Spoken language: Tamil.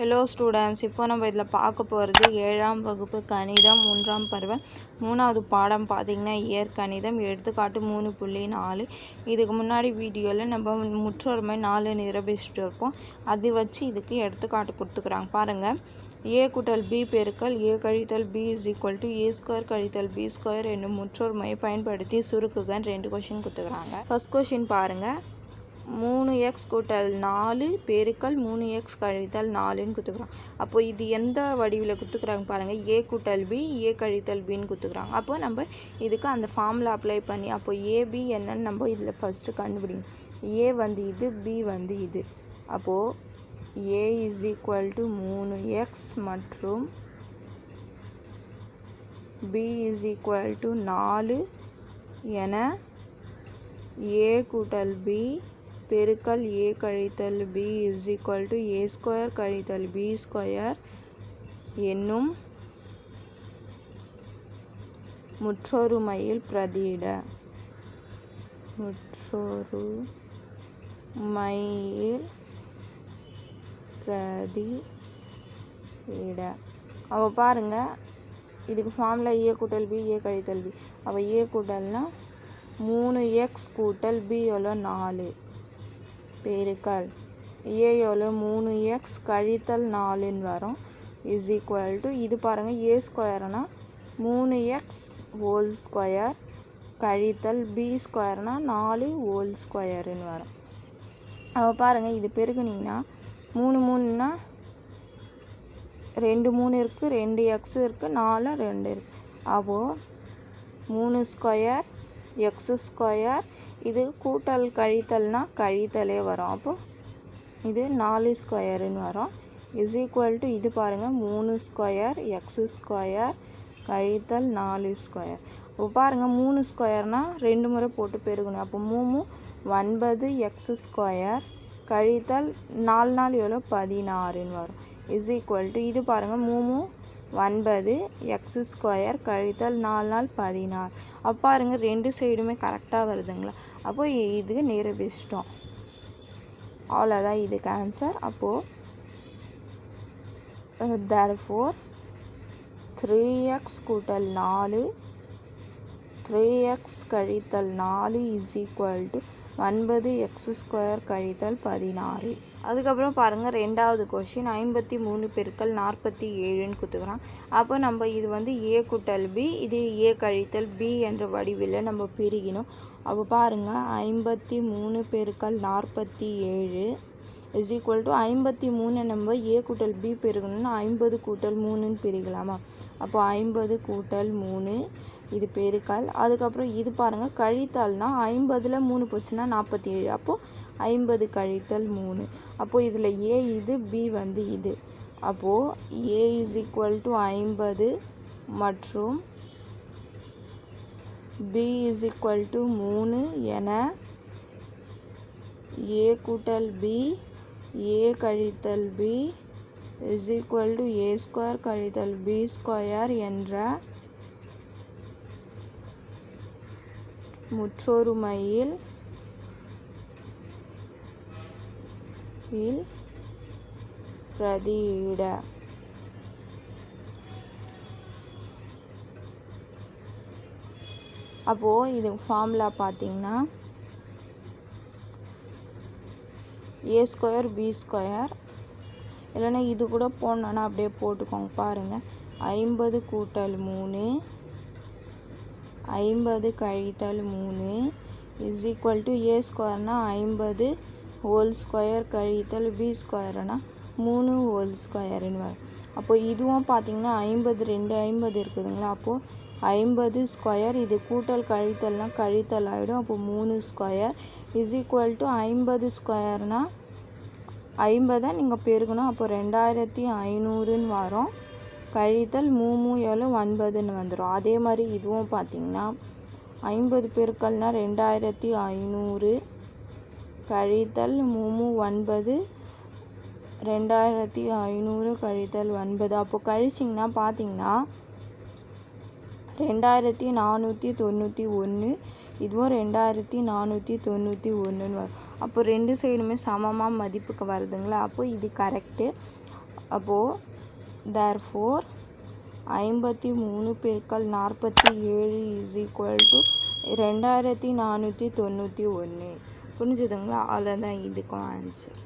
ஹலோ ஸ்டூடெண்ட்ஸ் இப்போ நம்ம இதில் பார்க்க போகிறது ஏழாம் வகுப்பு கணிதம் மூன்றாம் பருவம். மூணாவது பாடம் பார்த்தீங்கன்னா இயற்கணிதம். எடுத்துக்காட்டு மூணு புள்ளி நாலு. இதுக்கு முன்னாடி வீடியோவில் நம்ம முற்றொருமை நாலு நிரூபிச்சுட்டு இருப்போம் அது வச்சு இதுக்கு எடுத்துக்காட்டு கொடுத்துக்குறாங்க. பாருங்கள் ஏ கூட்டல் பி பெருக்கல் ஏ கழித்தல் B is equal to A square கழித்தல் பி ஸ்கொயர் என்னும் முற்றொருமையை பயன்படுத்தி சுருக்குகன்னு ரெண்டு கொஷின் கொடுத்துக்குறாங்க. ஃபர்ஸ்ட் கொஷின் பாருங்கள் மூணு எக்ஸ் கூட்டல் நாலு பெருக்கல் மூணு எக்ஸ் கழித்தல் நாலுன்னு குத்துக்குறாங்க. அப்போ இது எந்த வடிவில் குத்துக்கிறாங்க பாருங்கள் ஏ கூட்டல் பி ஏ கழித்தல் பின்னு குத்துக்கிறாங்க. அப்போ நம்ம இதுக்கு அந்த ஃபார்மில் அப்ளை பண்ணி அப்போ ஏபி என்னன்னு நம்ம இதில் ஃபஸ்ட்டு கண்டுபிடிக்கணும். ஏ வந்து இது பி வந்து இது. அப்போது ஏ இஸ் ஈக்குவல் டு மூணு எக்ஸ் மற்றும் பி இஸ் ஈக்குவல் டு நாலு என ஏ கூட்டல் பி பெருக்கல் ஏ கழித்தல் B is equal to A square கழித்தல் பி ஸ்கொயர் என்னும் முற்றொருமையில் பிரதியிட. பிரதி இட அவள் பாருங்கள் இதுக்கு ஃபார்மில் ஏ கூட்டல் பி ஏ கழித்தல் பி அவள் ஏ கூட்டல்னால் மூணு எக்ஸ் கூட்டல் பி எவ்வளோ நாலு. பெருக்கல் ஏ மூணு எக்ஸ் கழித்தல் நாலுன்னு வரும். இஸ் ஈக்குவல் டு இது பாருங்கள் ஏ ஸ்கொயர்னா மூணு எக்ஸ் ஹோல் ஸ்கொயர் கழித்தல் பி ஸ்கொயர்னா நாலு ஹோல் ஸ்கொயருன்னு வரும். அவள் பாருங்கள் இது பெருக்குனிங்கன்னா மூணு மூணுன்னா ரெண்டு மூணு இருக்குது ரெண்டு எக்ஸ் இருக்குது நாலு ரெண்டு இருக்குது அப்போது மூணு ஸ்கொயர் எக்ஸ் ஸ்கொயர் இது கூட்டல் கழித்தல்னா கழித்தலே வரும். அப்போது இது நாலு ஸ்கொயருன்னு வரும். இஸ் ஈக்குவல் டு இது பாருங்கள் மூணு ஸ்கொயர் எக்ஸ் ஸ்கொயர் கழித்தல் நாலு ஸ்கொயர். இப்போ பாருங்கள் மூணு ஸ்கொயர்னால் ரெண்டு முறை போட்டு பெருகணும். அப்போ மூணு ஒன்பது எக்ஸ் ஸ்கொயர் கழித்தல் நாலு நாள் எவ்வளோ? பதினாறுன்னு வரும். இஸ் ஈக்குவல் டு இது பாருங்கள் மூணு ஒன்பது எக்ஸ் ஸ்கொயர் கழித்தல் நாலு நாள் பதினாறு. அப்போ பாருங்க ரெண்டு சைடுமே கரெக்டாக வருதுங்களா? அப்போ இதுக்கு நிரூபிச்சிட்டோம் அவ்வளோதான் இதுக்கு ஆன்சர் அப்போது தர் ஃபோர் த்ரீ எக்ஸ் கூட்டல் நாலு த்ரீ எக்ஸ் கழித்தல் நாலு இஸ் ஈக்குவல் டு ஒன்பது எக்ஸ் ஸ்கொயர் கழித்தல் பதினாறு. அதுக்கப்புறம் பாருங்கள் ரெண்டாவது கொஷின் ஐம்பத்தி மூணு பெருக்கள் நாற்பத்தி ஏழுன்னு கொடுத்துக்கிறான் அப்போ நம்ம இது வந்து ஏ கூட்டல் பி இது ஏ கழித்தல் பி என்ற வடிவில் நம்ம பிரிக்கணும் அப்போ பாருங்கள் ஐம்பத்தி மூணு பெருக்கள் நாற்பத்தி ஏழு இஸ் ஈக்குவல் டு ஐம்பத்தி மூணு நம்ம ஏ கூட்டல் பி பெருகணும்னா ஐம்பது கூட்டல் மூணுன்னு பிரிக்கலாமா? அப்போ ஐம்பது கூட்டல் மூணு இது பெருக்கால். அதுக்கப்புறம் இது பாருங்கள் கழித்தால்னா ஐம்பதில் மூணு போச்சுன்னா நாற்பத்தி ஏழு அப்போது ஐம்பது கழித்தல் மூணு. அப்போது இதில் ஏ இது பி வந்து இது. அப்போது ஏ இஸ் ஈக்குவல் டு ஐம்பது மற்றும் பி இஸ் ஈக்குவல் டு மூணு என ஏ கூட்டல் பி ஏ கழித்தல் B is equal to A square கழித்தல் பி ஸ்கொயர் என்ற முற்றொருமையில் இல் பிரதியிட. அப்போது இது ஃபார்முலா பார்த்தீங்கன்னா ஏ ஸ்கொயர் பி ஸ்கொயர் இல்லைன்னா இது கூட போடணுன்னா அப்படியே போட்டுக்கோங்க பாருங்கள் ஐம்பது கூட்டல் மூணு. ஐம்பது கழித்தல் மூணு. இஸ் ஈக்குவல் டு ஏ ஸ்கொயர்னால் ஐம்பது ஹோல் ஸ்கொயர் கழித்தல் பி ஸ்கொயர்னால் மூணு ஹோல் ஸ்கொயருன்னு வரும். அப்போது இதுவும் பார்த்திங்கன்னா ஐம்பது ரெண்டு ஐம்பது இருக்குதுங்களா? அப்போது ஐம்பது ஸ்கொயர். இது கூட்டல் கழித்தல்னால் கழித்தல் ஆகிடும் அப்போ மூணு ஸ்கொயர். இஸ் ஈக்குவல் டு ஐம்பது ஸ்கொயர்னால் ஐம்பதை நீங்கள் பெருக்கணும். அப்போ ரெண்டாயிரத்தி ஐநூறுன்னு வரும். கழித்தல் மூமு ஏழு ஒன்பதுன்னு வந்துடும் அதே மாதிரி இதுவும் பார்த்திங்கன்னா ஐம்பது பெருக்கல்னால் ரெண்டாயிரத்தி ஐநூறு. கழித்தல் மூமு ஒன்பது. ரெண்டாயிரத்தி ஐநூறு கழித்தல் ஒன்பது. அப்போ கழிச்சிங்கன்னா பார்த்திங்கன்னா ரெண்டாயிரத்தி நானூற்றி தொண்ணூற்றி ஒன்று இதுவும் ரெண்டாயிரத்தி நானூற்றி தொண்ணூற்றி ஒன்றுன்னு வரும். அப்போ ரெண்டு சைடுமே சமமாக மதிப்புக்கு வருதுங்களா? அப்போ இது கரெக்டு அப்போது தேர் ஃபோர் ஐம்பத்தி மூணு பெருக்கல் நாற்பத்தி ஏழு இஸ் ஈக்குவல் டு ரெண்டாயிரத்தி நானூற்றி தொண்ணூற்றி ஒன்று புரிஞ்சுதுங்களா? அவ்வளோதான் இதுக்கும் ஆன்சர்